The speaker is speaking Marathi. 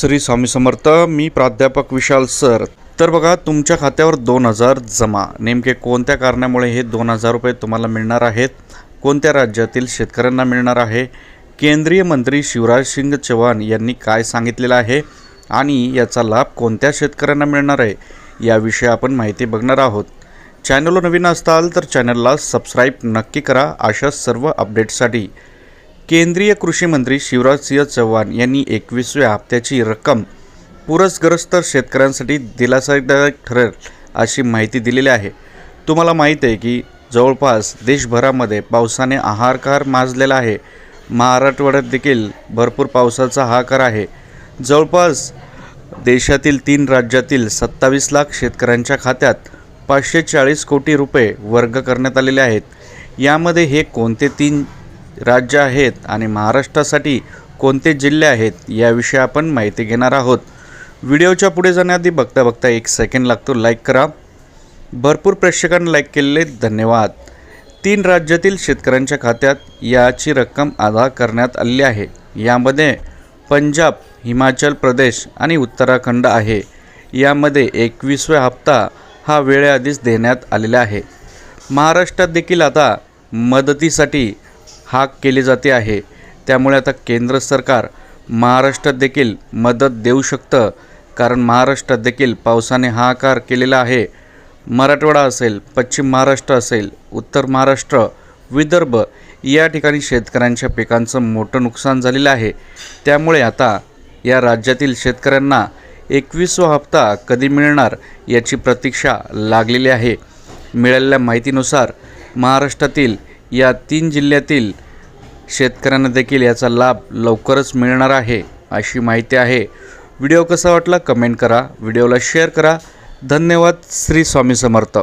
श्री स्वामी समर्थ मी प्राध्यापक विशाल सर. तर बघा तुमच्या खात्यावर दोन हजार जमा. नेमके कोणत्या कारणामुळे हे दोन हजार रुपये तुम्हाला मिळणार आहेत? कोणत्या राज्यातील शेतकऱ्यांना मिळणार आहे? केंद्रीय मंत्री शिवराज सिंग चौहान यांनी काय सांगितलेलं आहे? आणि याचा लाभ कोणत्या शेतकऱ्यांना मिळणार आहे? याविषयी आपण माहिती बघणार आहोत. चॅनलवर नवीन असताल तर चॅनलला सबस्क्राईब नक्की करा. अशा सर्व अपडेट्ससाठी केंद्रीय कृषी मंत्री शिवराजसिंह चव्हाण यांनी एकवीसव्या हप्त्याची रक्कम पूरग्रस्त शेतकऱ्यांसाठी दिलासादायक ठरेल अशी माहिती दिलेली आहे. तुम्हाला माहीत आहे की जवळपास देशभरामध्ये पावसाने आहारकार माजलेला आहे. महाराष्ट्रवाड्यात देखील भरपूर पावसाचा हाकार आहे. जवळपास देशातील तीन राज्यातील सत्तावीस लाख शेतकऱ्यांच्या खात्यात पाचशे चाळीस कोटी रुपये वर्ग करण्यात आलेले आहेत. यामध्ये हे कोणते तीन राज्य आहेत आणि महाराष्ट्रासाठी कोणते जिल्हे आहेत याविषयी आपण माहिती घेणार आहोत. व्हिडिओच्या पुढे जाण्याआधी बघता बघता एक सेकंड लागतो. लाईक करा. भरपूर प्रेक्षकांनी लाईक केलेले. धन्यवाद. तीन राज्यातील शेतकऱ्यांच्या खात्यात याची रक्कम अदा करण्यात आली आहे. यामध्ये पंजाब हिमाचल प्रदेश आणि उत्तराखंड आहे. यामध्ये एकवीसव्या हप्ता हा वेळेआधीच देण्यात आलेला आहे. महाराष्ट्रात देखील आता मदतीसाठी हाक केली जाते आहे. त्यामुळे आता केंद्र सरकार महाराष्ट्रात देखील मदत देऊ शकतं कारण महाराष्ट्रात देखील पावसाने हाहाकार केलेला आहे. मराठवाडा असेल पश्चिम महाराष्ट्र असेल उत्तर महाराष्ट्र विदर्भ या ठिकाणी शेतकऱ्यांच्या पिकांचं मोठं नुकसान झालेलं आहे. त्यामुळे आता या राज्यातील शेतकऱ्यांना एकवीसवा हप्ता कधी मिळणार याची प्रतीक्षा लागलेली आहे. मिळालेल्या माहितीनुसार महाराष्ट्रातील या तीन जिल्ह्यातील शेतकऱ्यांना देखील याचा लाभ लवकरच मिळणार आहे अशी माहिती आहे. व्हिडिओ कसा वाटला कमेंट करा. व्हिडिओला शेअर करा. धन्यवाद. श्री स्वामी समर्थ.